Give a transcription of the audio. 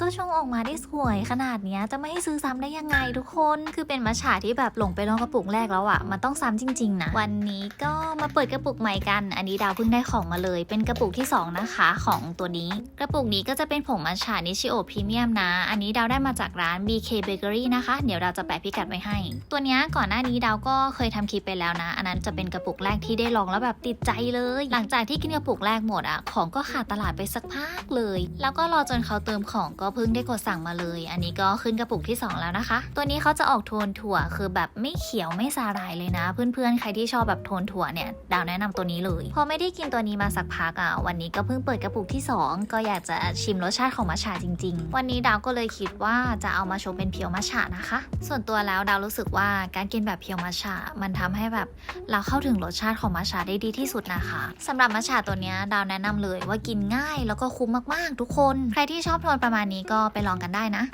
ก็ชงออกมาได้สวยขนาดเนี้ยจะไม่ให้ซื้อซ้ำได้ยังไงทุกคนคือเป็นมัชฉาที่แบบหลงไปลองกระปุกแรกแล้วอะมันต้องซ้ำจริง ๆ นะ วันนี้ก็มาเปิดกระปุกใหม่กัน อันนี้ดาวเพิ่งได้ของมาเลย เป็นกระปุกที่สองนะคะของตัวนี้ กระปุกนี้ก็จะเป็นผงมัชฉานิชิโอพรีเมียมนะ อันนี้ดาวได้มาจากร้าน BK Bakery นะคะ เดี๋ยวเราจะแปะพิกัดไว้ให้ ตัวนี้ก่อนหน้านี้ดาวก็เคยทำคลิปไปแล้วนะ อันนั้นจะเป็นกระปุกแรกที่ได้ลองแล้วแบบติดใจเลย หลังจากที่กินกระปุกแรกหมดอะของก็ขาดตลาดไปสักพักเลย แล้วก็รอจนเขาเติมของก็เพิ่งได้กดสั่งมาเลย อันนี้ก็ขึ้นกระปุกที่สองแล้วนะคะ ตัวนี้เขาจะออกโทนถั่วคือแบบไม่เขียวไม่สาหร่ายเลยนะ เพื่อนๆ ใครที่ชอบแบบโทนถั่วเนี่ยดาวแนะนำตัวนี้เลย พอไม่ได้กินตัวนี้มาสักพักอะวันนี้ก็เพิ่งเปิดกระปุกที่สองก็อยากจะชิมรสชาติของมัชฉะจริง ๆ วันนี้ดาวก็เลยคิดว่าจะเอามาชมเป็นเพียวมัชฉะนะคะ ส่วนตัวแล้วดาวรู้สึกว่าการกินแบบเพียวมัชฉะมันทำให้แบบเราเข้าถึงรสชาติของมัชฉะได้ดีที่สุดนะคะสำหรับมัชฉะตัวนี้ดาวแนะนำเลยว่ากินง่ายแล้วก็คุ้มมากๆ ทุกคน ใครที่ชอบโทนประมาณนี้ก็ไปลองกันได้นะ